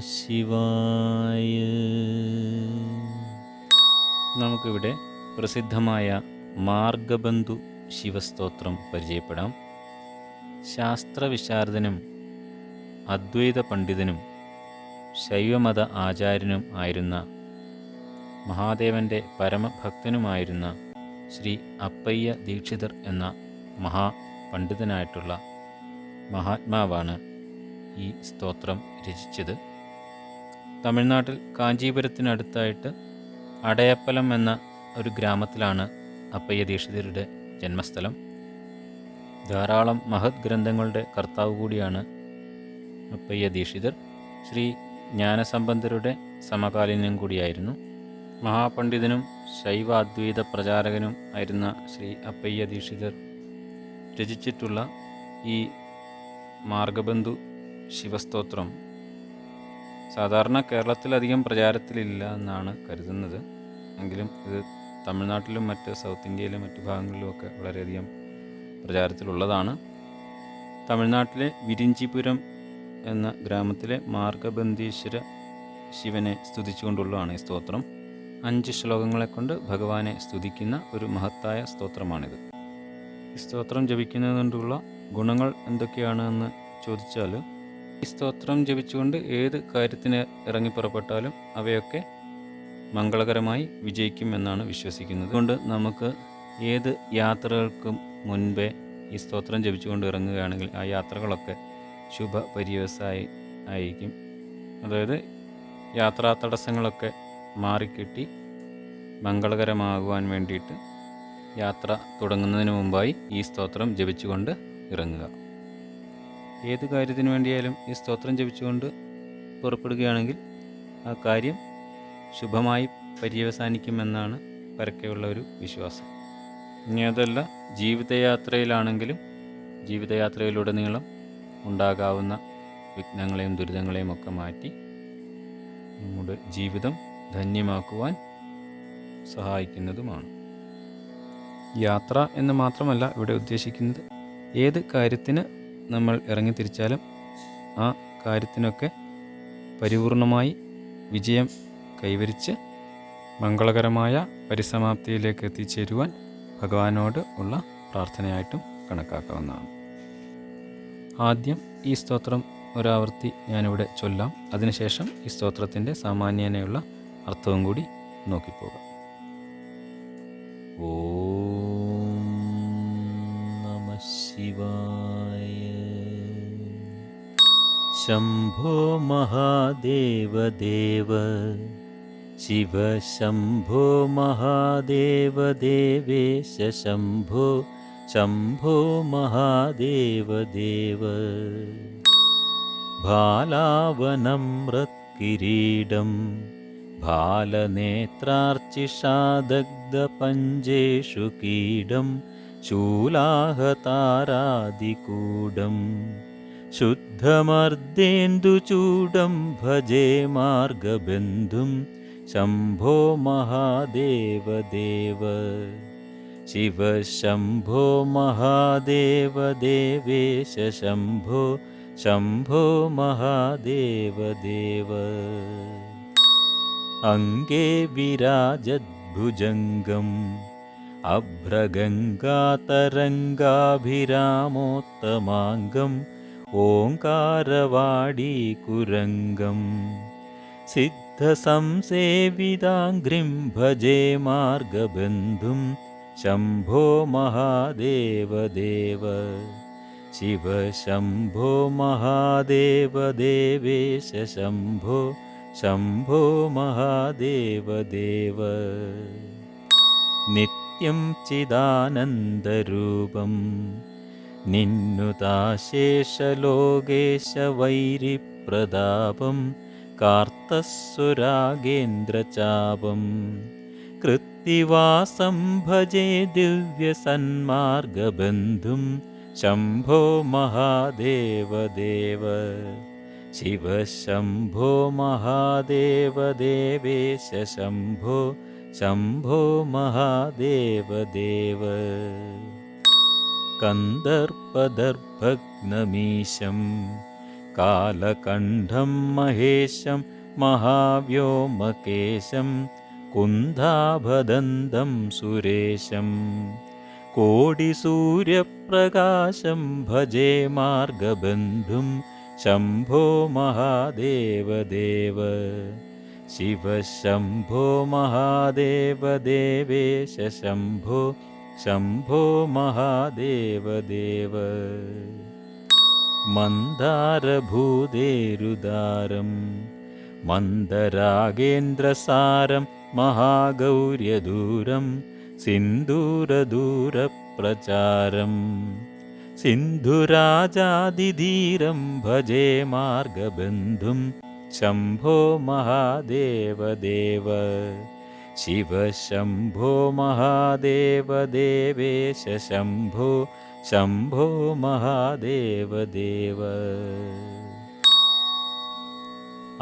ശിവായ. നമുക്കിവിടെ പ്രസിദ്ധമായ മാർഗബന്ധു ശിവസ്തോത്രം പരിചയപ്പെടാം. ശാസ്ത്രവിശാരദനും അദ്വൈത പണ്ഡിതനും ശൈവമത ആചാര്യനും ആയിരുന്ന മഹാദേവന്റെ പരമഭക്തനുമായിരുന്ന ശ്രീ അപ്പയ്യ ദീക്ഷിതർ എന്ന മഹാ പണ്ഡിതനായിട്ടുള്ള മഹാത്മാവാണ് ഈ സ്തോത്രം രചിച്ചത്. തമിഴ്നാട്ടിൽ കാഞ്ചീപുരത്തിനടുത്തായിട്ട് അടയപ്പലം എന്ന ഒരു ഗ്രാമത്തിലാണ് അപ്പയ്യ ദീക്ഷിതരുടെ ജന്മസ്ഥലം. ധാരാളം മഹത് ഗ്രന്ഥങ്ങളുടെ കർത്താവ് കൂടിയാണ് അപ്പയ്യ ദീക്ഷിതർ ശ്രീ ജ്ഞാനസംബന്ധരുടെ സമകാലീനം കൂടിയായിരുന്നു. മഹാപണ്ഡിതനും ശൈവാദ്വൈത പ്രചാരകനും ആയിരുന്ന ശ്രീ അപ്പയ്യ ദീക്ഷിതർ രചിച്ചിട്ടുള്ള ഈ മാർഗബന്ധു ശിവസ്തോത്രം സാധാരണ കേരളത്തിലധികം പ്രചാരത്തിലില്ല എന്നാണ് കരുതുന്നത്. എങ്കിലും ഇത് തമിഴ്നാട്ടിലും മറ്റ് സൗത്ത് ഇന്ത്യയിലും മറ്റു ഭാഗങ്ങളിലുമൊക്കെ വളരെയധികം പ്രചാരത്തിലുള്ളതാണ്. തമിഴ്നാട്ടിലെ വിരിഞ്ചിപുരം എന്ന ഗ്രാമത്തിലെ മാർഗബന്ധീശ്വര ശിവനെ സ്തുതിച്ചുകൊണ്ടുള്ളതാണ് ഈ സ്തോത്രം. അഞ്ച് ശ്ലോകങ്ങളെ കൊണ്ട് ഭഗവാനെ സ്തുതിക്കുന്ന ഒരു മഹത്തായ സ്തോത്രമാണിത്. ഈ സ്തോത്രം ജപിക്കുന്നതുകൊണ്ടുള്ള ഗുണങ്ങൾ എന്തൊക്കെയാണ് എന്ന് ചോദിച്ചാൽ ഈ സ്തോത്രം ജപിച്ചുകൊണ്ട് ഏത് കാര്യത്തിന് ഇറങ്ങി പുറപ്പെട്ടാലും അവയൊക്കെ മംഗളകരമായി വിജയിക്കും എന്നാണ് വിശ്വസിക്കുന്നത്. അതുകൊണ്ട് നമുക്ക് ഏത് യാത്രകൾക്കും മുൻപേ ഈ സ്തോത്രം ജപിച്ചുകൊണ്ട് ഇറങ്ങുകയാണെങ്കിൽ ആ യാത്രകളൊക്കെ ശുഭ പര്യവസായി ആയിരിക്കും. അതായത് യാത്രാ തടസ്സങ്ങളൊക്കെ മാറിക്കിട്ടി മംഗളകരമാകുവാൻ വേണ്ടിയിട്ട് യാത്ര തുടങ്ങുന്നതിന് മുമ്പായി ഈ സ്തോത്രം ജപിച്ചുകൊണ്ട് ഇറങ്ങുക. ഏത് കാര്യത്തിന് വേണ്ടിയാലും ഈ സ്തോത്രം ജപിച്ചുകൊണ്ട് പുറപ്പെടുകയാണെങ്കിൽ ആ കാര്യം ശുഭമായി പര്യവസാനിക്കുമെന്നാണ് പരക്കെയുള്ള ഒരു വിശ്വാസം. ഇനി അതല്ല ജീവിതയാത്രയിലാണെങ്കിലും ജീവിതയാത്രയിലുടനീളം ഉണ്ടാകാവുന്ന വിഘ്നങ്ങളെയും ദുരിതങ്ങളെയും ഒക്കെ മാറ്റി നമ്മുടെ ജീവിതം ധന്യമാക്കുവാൻ സഹായിക്കുന്നതുമാണ്. യാത്ര എന്ന് മാത്രമല്ല ഇവിടെ ഉദ്ദേശിക്കുന്നത് ഏത് കാര്യത്തിന് നമ്മൾ ഇറങ്ങി തിരിച്ചാലും ആ കാര്യത്തിനൊക്കെ പരിപൂർണമായി വിജയം കൈവരിച്ച് മംഗളകരമായ പരിസമാപ്തിയിലേക്ക് എത്തിച്ചേരുവാൻ ഭഗവാനോട് ഉള്ള പ്രാർത്ഥനയായിട്ടും കണക്കാക്കാവുന്നതാണ്. ആദ്യം ഈ സ്തോത്രം ഒരാവർത്തി ഞാനിവിടെ ചൊല്ലാം. അതിനുശേഷം ഈ സ്തോത്രത്തിന്റെ സാമാന്യനെയുള്ള അർത്ഥവും കൂടി നോക്കിപ്പോകാം. ഓ നമ ശിവായ शम्भो महादेवदेव। शिव शम्भो महादेवदेवेशम्भो शम्भो शम्भो महादेवदेव। भालावनं रत्किरीडं भालनेत्रार्चिषादग्धपञ्जेषु कीडं शूलाहतारादिकूडम् शुद्धमर्देन्दुचूडं भजे मार्गबन्धुं शम्भो महादेवदेव। शिव शम्भो महादेवदेवेश शम्भो शम्भो महादेवदेव। अङ्गे विराजद्भुजङ्गम् अभ्रगङ्गातरङ्गाभिरामोत्तमाङ्गम् ओङ्कारवाडीकुरङ्गम् सिद्धसंसेविदाङ्घ्रिं भजे मार्गबन्धुं। शम्भो महादेवदेव। शिव शम्भो महादेवदेवेश शम्भो। महादेवदेव। नित्यं चिदानन्दरूपं निन्नुताशेषलोकेशवैरिप्रदापं कार्तस्वरागेन्द्रचापं कृत्तिवासं भजे दिव्यसन्मार्गबन्धुं शम्भो महादेवदेव। शिव शम्भो महादेवदेवेश शम्भो शम्भो महादेवदेव कन्दर्पदर्भग्नमीशं कालकण्ठं महेशं महाव्योमकेशं कुन्धाभदन्तं सुरेशं कोटिसूर्यप्रकाशं भजे मार्गबन्धुं शम्भो महादेवदेव। शिव शम्भो महादेवदेवेश शम्भो शम्भो महादेवदेव। मन्दारभूदेरुदारं मन्दरागेन्द्रसारं महागौर्यदूरं सिन्दूरदूरप्रचारम्। सिन्धुराजादिधीरं भजे मार्गबन्धुं शम्भो महादेवदेव शिव शम्भो महादेवदेवेश शम्भो शम्भो महादेवदेव।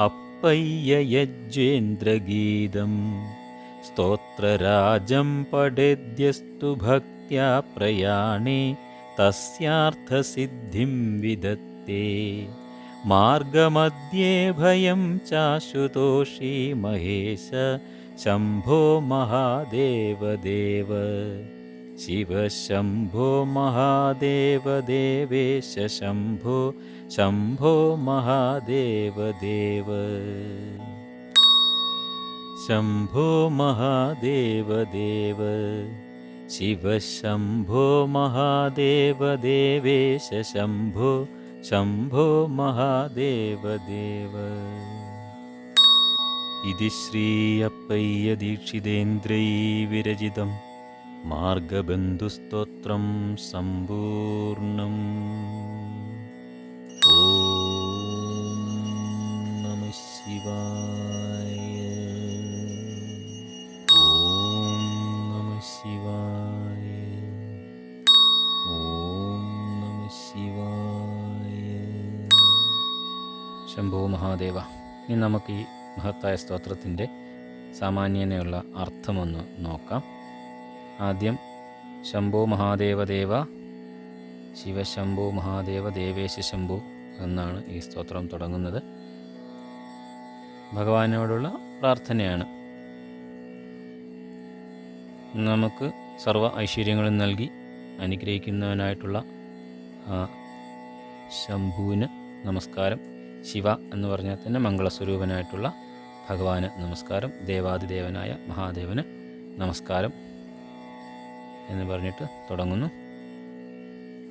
अप्पय्ययज्वेन्द्रगीतं स्तोत्रराजं पठेद्यस्तु भक्त्या प्रयाणे तस्यार्थसिद्धिं विदत्ते। मार्गमध्ये भयं चाशुतोषी महेश शम्भो महादेवदेव। शिव शम्भो महादेवदेवेश शम्भो शम्भो महादेवदेव। शम्भो महादेवदेव। शिव शम्भो महादेवदेवेश शम्भो शम्भो महादेवदेव। इति श्री പയ്യദീക്ഷിതേന്ദ്രൈവിരചിതം മാർഗബന്ധുസ്തോത്രം സമ്പൂർണം ശംഭോ മഹാദേവ ഇനി നമുക്ക് ഈ മഹത്തായ സ്തോത്രത്തിന്റെ സാമാന്യനെയുള്ള അർത്ഥമൊന്ന് നോക്കാം. ആദ്യം ശംഭോ മഹാദേവദേവ ശിവശംഭോ മഹാദേവ ദേവേശ ശംഭു എന്നാണ് ഈ സ്തോത്രം തുടങ്ങുന്നത്. ഭഗവാനോടുള്ള പ്രാർത്ഥനയാണ്. നമുക്ക് സർവ ഐശ്വര്യങ്ങളും നൽകി അനുഗ്രഹിക്കുന്നവനായിട്ടുള്ള ശംഭുവിന് നമസ്കാരം ശിവ എന്ന് പറഞ്ഞാൽ തന്നെ മംഗളസ്വരൂപനായിട്ടുള്ള ഭഗവാന് നമസ്കാരം. ദേവാദിദേവനായ മഹാദേവന് നമസ്കാരം എന്ന് പറഞ്ഞിട്ട് തുടങ്ങുന്നു.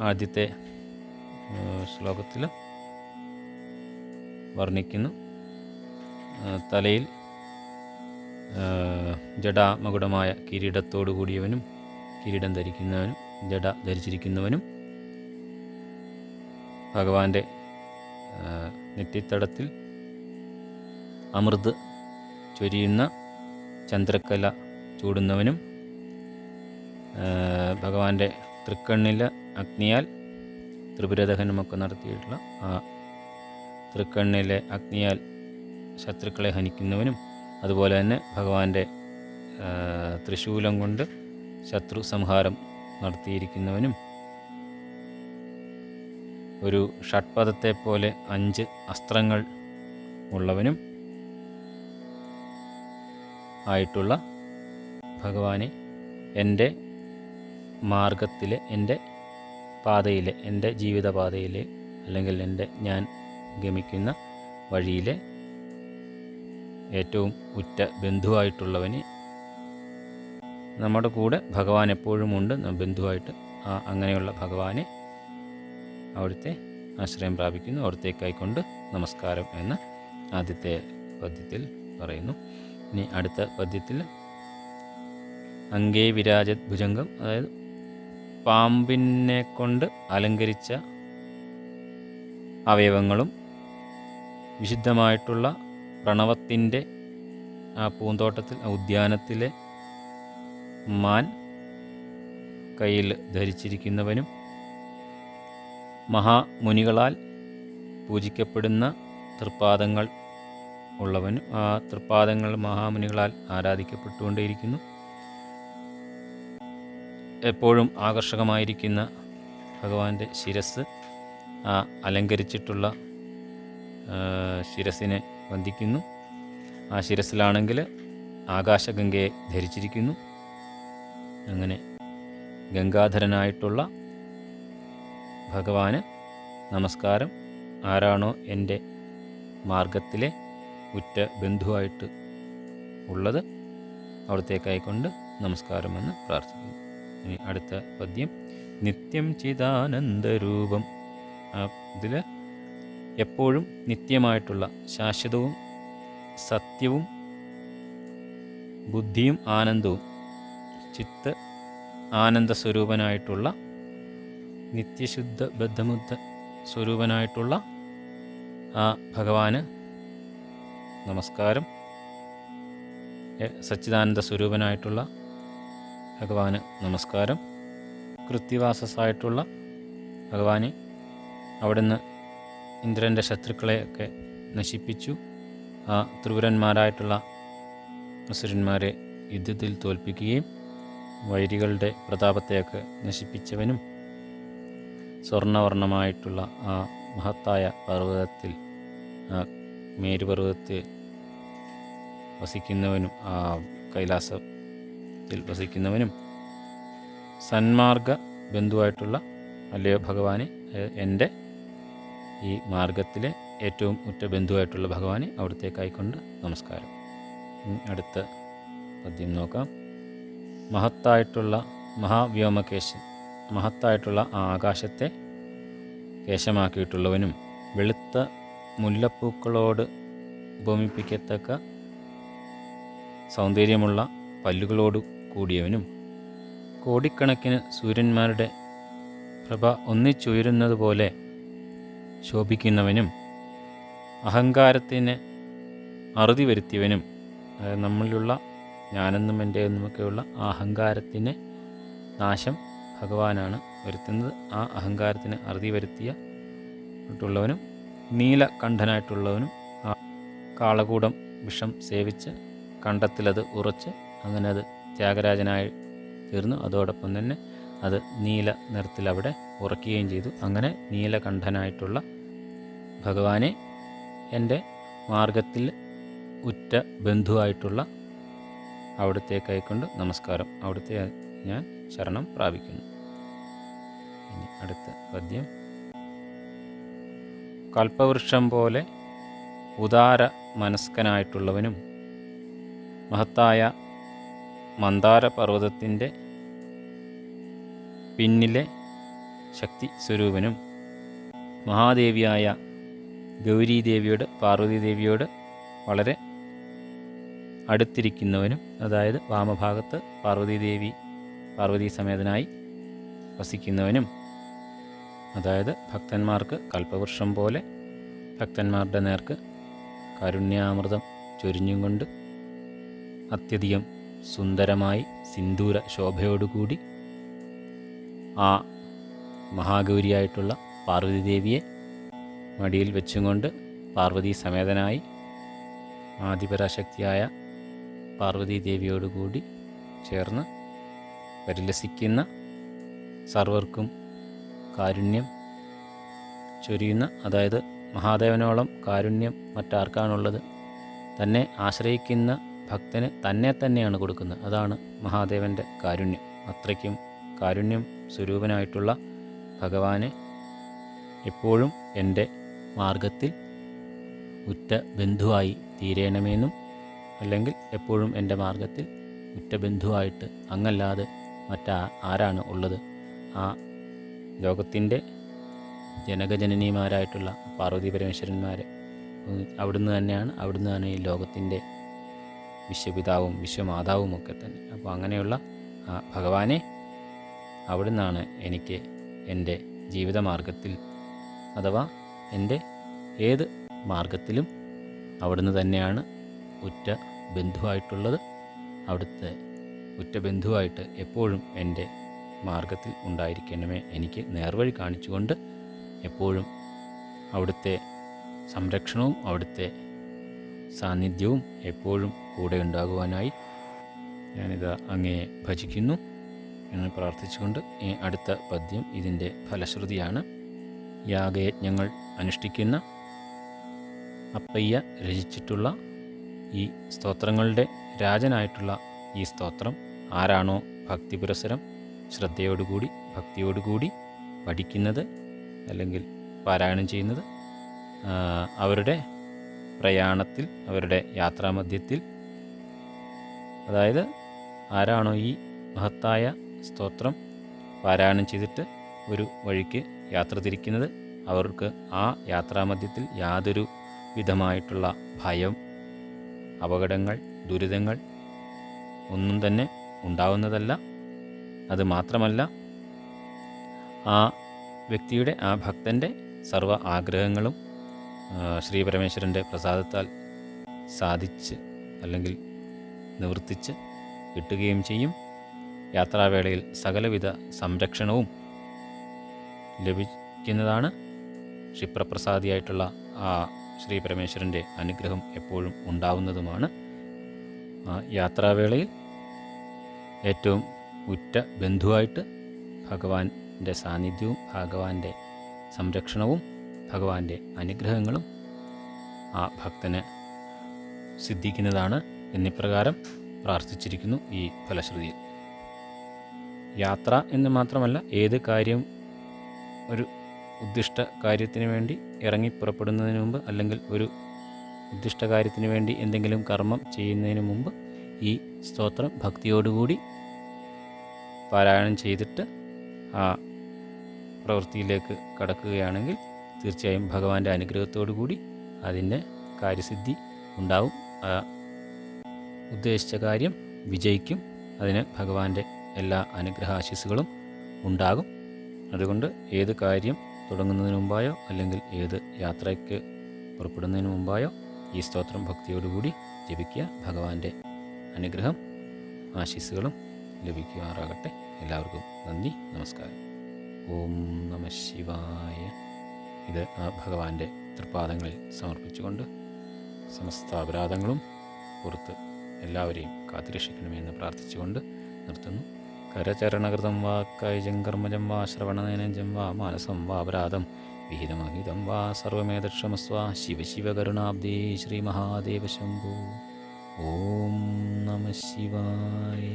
ആദ്യത്തെ ശ്ലോകത്തിൽ വർണിക്കുന്നു. തലയിൽ ജടാമകുടമായ കിരീടത്തോടു കൂടിയവനും കിരീടം ധരിക്കുന്നവനും ജട ധരിച്ചിരിക്കുന്നവനും ഭഗവാന്റെ നെറ്റിത്തടത്തിൽ അമൃത് ചൊരിയുന്ന ചന്ദ്രക്കല ചൂടുന്നവനും ഭഗവാന്റെ തൃക്കണ്ണില അഗ്നിയാൽ ത്രിപുരദഹനമൊക്കെ നടത്തിയിട്ടുള്ള ആ തൃക്കണ്ണിലെ അഗ്നിയാൽ ശത്രുക്കളെ ഹനിക്കുന്നവനും അതുപോലെ തന്നെ ഭഗവാന്റെ തൃശൂലം കൊണ്ട് ശത്രു സംഹാരം നടത്തിയിരിക്കുന്നവനും. ഒരു ഷഡ്പദത്തെ പോലെ അഞ്ച് അസ്ത്രങ്ങൾ ഉള്ളവനും ആയിട്ടുള്ള ഭഗവാനെ എന്റെ മാർഗത്തിലെ എന്റെ പാതയിലെ എന്റെ ജീവിതപാതയിലെ അല്ലെങ്കിൽ എന്റെ ഞാൻ ഗമിക്കുന്ന വഴിയിലെ ഏറ്റവും ഉറ്റ ബന്ധുവായിട്ടുള്ളവനെ നമ്മുടെ കൂടെ ഭഗവാൻ എപ്പോഴും ഉണ്ട്. ബന്ധുവായിട്ട് ആ അങ്ങനെയുള്ള ഭഗവാനെ അവിടുത്തെ ആശ്രയം പ്രാപിക്കുന്നു. അവിടുത്തേക്കായിക്കൊണ്ട് നമസ്കാരം എന്ന് ആദ്യത്തെ പദ്യത്തിൽ പറയുന്നു. ഇനി അടുത്ത പദ്യത്തിൽ അങ്കേ വിരാജത് ഭുജംഗം അതായത് പാമ്പിനെ കൊണ്ട് അലങ്കരിച്ച അവയവങ്ങളും വിശുദ്ധമായിട്ടുള്ള പ്രണവത്തിന്റെ ആ പൂന്തോട്ടത്തിൽ ഉദ്യാനത്തിലെ മാൻ കയ്യിൽ ധരിച്ചിരിക്കുന്നവനും മഹാമുനികളാൽ പൂജിക്കപ്പെടുന്ന തൃപ്പാദങ്ങൾ ഉള്ളവനും ആ തൃപ്പാദങ്ങൾ മഹാമുനികളാൽ ആരാധിക്കപ്പെട്ടുകൊണ്ടേയിരിക്കുന്നു. എപ്പോഴും ആകർഷകമായിരിക്കുന്ന ഭഗവാന്റെ ശിരസ് ആ അലങ്കരിച്ചിട്ടുള്ള ശിരസിനെ വന്ദിക്കുന്നു. ആ ശിരസിലാണെങ്കിൽ ആകാശഗംഗയെ ധരിച്ചിരിക്കുന്നു. അങ്ങനെ ഗംഗാധരനായിട്ടുള്ള ഭഗവാന് നമസ്കാരം. ആരാണോ എന്റെ മാർഗത്തിലെ ഉറ്റ ബന്ധുവായിട്ട് ഉള്ളത് അവിടത്തേക്കായിക്കൊണ്ട് നമസ്കാരമെന്ന് പ്രാർത്ഥിക്കുന്നു. ഇനി അടുത്ത പദ്യം. നിത്യം ചിദാനന്ദരൂപം. ഇതിൽ എപ്പോഴും നിത്യമായിട്ടുള്ള ശാശ്വതവും സത്യവും ബുദ്ധിയും ആനന്ദവും ചിത്ത് ആനന്ദ സ്വരൂപനായിട്ടുള്ള നിത്യശുദ്ധ ബദ്ധമുദ്ധ സ്വരൂപനായിട്ടുള്ള ആ ഭഗവാന് നമസ്കാരം. സച്ചിദാനന്ദ സ്വരൂപനായിട്ടുള്ള ഭഗവാന് നമസ്കാരം. കൃത്യവാസസായിട്ടുള്ള ഭഗവാനെ അവിടുന്ന് ഇന്ദ്രന്റെ ശത്രുക്കളെയൊക്കെ നശിപ്പിച്ചു. ആ ത്രിപുരന്മാരായിട്ടുള്ള അസുരന്മാരെ യുദ്ധത്തിൽ തോൽപ്പിക്കുകയും വൈരികളുടെ പ്രതാപത്തെയൊക്കെ നശിപ്പിച്ചവനും സ്വർണവർണമായിട്ടുള്ള ആ മഹത്തായ പർവതത്തിൽ ആ മേരുപർവതത്തിൽ വസിക്കുന്നവനും ആ കൈലാസത്തിൽ വസിക്കുന്നവനും സന്മാർഗ ബന്ധുവായിട്ടുള്ള അല്ലയോ ഭഗവാനെ എന്റെ ഈ മാർഗത്തിലെ ഏറ്റവും ഉറ്റ ബന്ധുവായിട്ടുള്ള ഭഗവാനെ അവിടത്തേക്കായിക്കൊണ്ട് നമസ്കാരം. അടുത്ത പദ്യം നോക്കാം. മഹത്തായിട്ടുള്ള മഹാവ്യോമകേശൻ മഹത്തായിട്ടുള്ള ആകാശത്തെ കേശമാക്കിയിട്ടുള്ളവനും വെളുത്ത മുല്ലപ്പൂക്കളോട് ഉപമിപ്പിക്കത്തക്ക സൗന്ദര്യമുള്ള പല്ലുകളോട് കൂടിയവനും കോടിക്കണക്കിന് സൂര്യന്മാരുടെ പ്രഭ ഒന്നിച്ചുയരുന്നതുപോലെ ശോഭിക്കുന്നവനും അഹങ്കാരത്തിന് അറുതി വരുത്തിയവനും അതായത് നമ്മളിലുള്ള ഞാനെന്നും എന്റെ എന്നുമൊക്കെയുള്ള ആ അഹങ്കാരത്തിന് നാശം ഭഗവാനാണ് വരുത്തുന്നത്. ആ അഹങ്കാരത്തിന് അറുതി വരുത്തിയ ട്ടുള്ളവനും നീലകണ്ഠനായിട്ടുള്ളവനും കാളകൂടം വിഷം സേവിച്ച് കണ്ടത്തിലത് ഉറച്ച് അങ്ങനെ അത് ത്യാഗരാജനായി തീർന്നു. അതോടൊപ്പം തന്നെ അത് നീല നിറത്തിൽ അവിടെ ഉറക്കുകയും ചെയ്തു. അങ്ങനെ നീലകണ്ഠനായിട്ടുള്ള ഭഗവാനെ എന്റെ മാർഗത്തിൽ ഉറ്റ ബന്ധുവായിട്ടുള്ള അവിടുത്തെ കൈക്കൊണ്ട് നമസ്കാരം. അവിടുത്തെ ഞാൻ ശരണം പ്രാപിക്കുന്നു. ഇനി അടുത്ത പദ്യം. കൽപ്പവൃക്ഷം പോലെ ഉദാര മനസ്കനായിട്ടുള്ളവനും മഹത്തായ മന്ദാര പർവതത്തിന്റെ പിന്നിലെ ശക്തി സ്വരൂപനും മഹാദേവിയായ ഗൗരീദേവിയോട് പാർവതീദേവിയോട് വളരെ അടുത്തിരിക്കുന്നവനും അതായത് വാമഭാഗത്ത് പാർവതീദേവി പാർവതീ സമേതനായി വസിക്കുന്നവനും അതായത് ഭക്തന്മാർക്ക് കൽപ്പവൃക്ഷം പോലെ ഭക്തന്മാരുടെ നേർക്ക് കാരുണ്യാമൃതം ചൊരിഞ്ഞും കൊണ്ട് അത്യധികം സുന്ദരമായി സിന്ദൂര ശോഭയോടുകൂടി ആ മഹാഗൗരിയായിട്ടുള്ള പാർവതീദേവിയെ മടിയിൽ വെച്ചും കൊണ്ട് പാർവതി സമേതനായി ആദിപരാശക്തിയായ പാർവതീദേവിയോടുകൂടി ചേർന്ന് പരിലസിക്കുന്ന സർവർക്കും കാരുണ്യം ചൊരിയുന്ന അതായത് മഹാദേവനോളം കാരുണ്യം മറ്റാർക്കാണുള്ളത്? തന്നെ ആശ്രയിക്കുന്ന ഭക്തന് തന്നെ തന്നെയാണ് കൊടുക്കുന്നത്. അതാണ് മഹാദേവന്റെ കാരുണ്യം. അത്രയ്ക്കും കാരുണ്യം സ്വരൂപനായിട്ടുള്ള ഭഗവാനെ എപ്പോഴും എന്റെ മാർഗത്തിൽ ഉറ്റ ബന്ധുവായി തീരേണമെന്നും അല്ലെങ്കിൽ എപ്പോഴും എന്റെ മാർഗത്തിൽ ഉറ്റ ബന്ധുവായിട്ട് അങ്ങല്ലാതെ മറ്റാ ആരാണ് ഉള്ളത്? ആ ലോകത്തിന്റെ ജനകജനനിമാരായിട്ടുള്ള പാർവതി പരമേശ്വരന്മാർ അവിടുന്ന് തന്നെയാണ് അവിടുന്ന് തന്നെ ഈ ലോകത്തിന്റെ വിശ്വപിതാവും വിശ്വമാതാവും ഒക്കെ തന്നെ. അപ്പോൾ അങ്ങനെയുള്ള ആ ഭഗവാനെ അവിടുന്നാണ് എനിക്ക് എന്റെ ജീവിതമാർഗത്തിൽ അഥവാ എന്റെ ഏത് മാർഗത്തിലും അവിടുന്ന് തന്നെയാണ് ഉറ്റ ബന്ധുവായിട്ടുള്ളത്. അവിടുത്തെ ഉറ്റ ബന്ധുവായിട്ട് എപ്പോഴും എന്റെ മാർഗത്തിൽ ഉണ്ടായിരിക്കണമേ എനിക്ക് നേർവഴി കാണിച്ചുകൊണ്ട് എപ്പോഴും അവിടുത്തെ സംരക്ഷണവും അവിടുത്തെ സാന്നിധ്യവും എപ്പോഴും കൂടെ ഉണ്ടാകുവാനായി ഞാനിത് അങ്ങയെ ഭജിക്കുന്നു. എന്ന് പ്രാർത്ഥിച്ചുകൊണ്ട് ഈ അടുത്ത പദ്യം ഇതിന്റെ ഫലശ്രുതിയാണ്. യാഗയജ്ഞങ്ങൾ അനുഷ്ഠിക്കുന്ന അപ്പയ്യ രചിച്ചിട്ടുള്ള ഈ സ്തോത്രങ്ങളുടെ രാജനായിട്ടുള്ള ഈ സ്തോത്രം ആരാണോ ഭക്തി പുരസരം ശ്രദ്ധയോടുകൂടി ഭക്തിയോടുകൂടി പഠിക്കുന്നത് അല്ലെങ്കിൽ പാരായണം ചെയ്യുന്നത് അവരുടെ പ്രയാണത്തിൽ അവരുടെ യാത്രാമധ്യത്തിൽ. അതായത് ആരാണോ ഈ മഹത്തായ സ്തോത്രം പാരായണം ചെയ്തിട്ട് ഒരു വഴിക്ക് യാത്ര തിരിക്കുന്നത് അവർക്ക് ആ യാത്രാമധ്യത്തിൽ യാതൊരു വിധമായിട്ടുള്ള ഭയം അപകടങ്ങൾ ദുരിതങ്ങൾ ഒന്നും തന്നെ ഉണ്ടാവുന്നതല്ല. അത് മാത്രമല്ല ആ വ്യക്തിയുടെ ആ ഭക്തന്റെ സർവ ആഗ്രഹങ്ങളും ശ്രീ പരമേശ്വരന്റെ പ്രസാദത്താൽ സാധിച്ച് അല്ലെങ്കിൽ നിവർത്തിച്ച് കിട്ടുകയും ചെയ്യും. യാത്രാവേളയിൽ സകലവിധ സംരക്ഷണവും ലഭിക്കുന്നതാണ് ക്ഷിപ്രപ്രസാദിയായിട്ടുള്ള ആ ശ്രീ പരമേശ്വരന്റെ അനുഗ്രഹം എപ്പോഴും ഉണ്ടാവുന്നതുമാണ്. യാത്രാവേളയിൽ ഏറ്റവും ഉറ്റ ബന്ധുവായിട്ട് ഭഗവാന്റെ സാന്നിധ്യവും ഭഗവാന്റെ സംരക്ഷണവും ഭഗവാന്റെ അനുഗ്രഹങ്ങളും ആ ഭക്തന് സിദ്ധിക്കുന്നതാണ് എന്നിപ്രകാരം പ്രാർത്ഥിച്ചിരിക്കുന്നു ഈ ഫലശ്രുതിയിൽ യാത്ര എന്ന് മാത്രമല്ല ഏത് കാര്യം ഒരു ഉദ്ദിഷ്ട കാര്യത്തിന് വേണ്ടി ഇറങ്ങി പുറപ്പെടുന്നതിന് മുമ്പ് അല്ലെങ്കിൽ ഒരു ഉദ്ദിഷ്ട കാര്യത്തിന് വേണ്ടി എന്തെങ്കിലും കർമ്മം ചെയ്യുന്നതിന് മുമ്പ് ഈ സ്തോത്രം ഭക്തിയോടുകൂടി പാരായണം ചെയ്തിട്ട് ആ പ്രവൃത്തിയിലേക്ക് കടക്കുകയാണെങ്കിൽ തീർച്ചയായും ഭഗവാന്റെ അനുഗ്രഹത്തോടു കൂടി അതിന്റെ കാര്യസിദ്ധി ഉണ്ടാവും. ആ ഉദ്ദേശിച്ച കാര്യം വിജയിക്കും. അതിന് ഭഗവാന്റെ എല്ലാ അനുഗ്രഹാശിസുകളും ഉണ്ടാകും. അതുകൊണ്ട് ഏത് കാര്യം തുടങ്ങുന്നതിന് മുമ്പായോ അല്ലെങ്കിൽ ഏത് യാത്രയ്ക്ക് പുറപ്പെടുന്നതിന് മുമ്പായോ ഈ സ്തോത്രം ഭക്തിയോടുകൂടി ജപിക്കുക. ഭഗവാന്റെ അനുഗ്രഹം ആശീസ്സുകളും ലഭിക്കുമാറാകട്ടെ. എല്ലാവർക്കും നന്ദി നമസ്കാരം. ഓം നമ ശിവായ. ഇത് ആ ഭഗവാന്റെ തൃപ്പാദങ്ങളിൽ സമർപ്പിച്ചുകൊണ്ട് സമസ്ത അപരാധങ്ങളും പുറത്ത് എല്ലാവരെയും കാത്തുരക്ഷിക്കണമെന്ന് പ്രാർത്ഥിച്ചുകൊണ്ട് നിർത്തുന്നു. കരചരണകൃതം വാ കൈജം കർമ്മജം വാ ശ്രവണനേനജം വാ മാനസം വാ അപരാധം വിഹിതമഹിതം വാ സർവമേതക്ഷമസ്വ ശിവശിവകരുണാബ്ദേ ശ്രീ മഹാദേവ ശംഭു. ഓം നമ ശിവായ.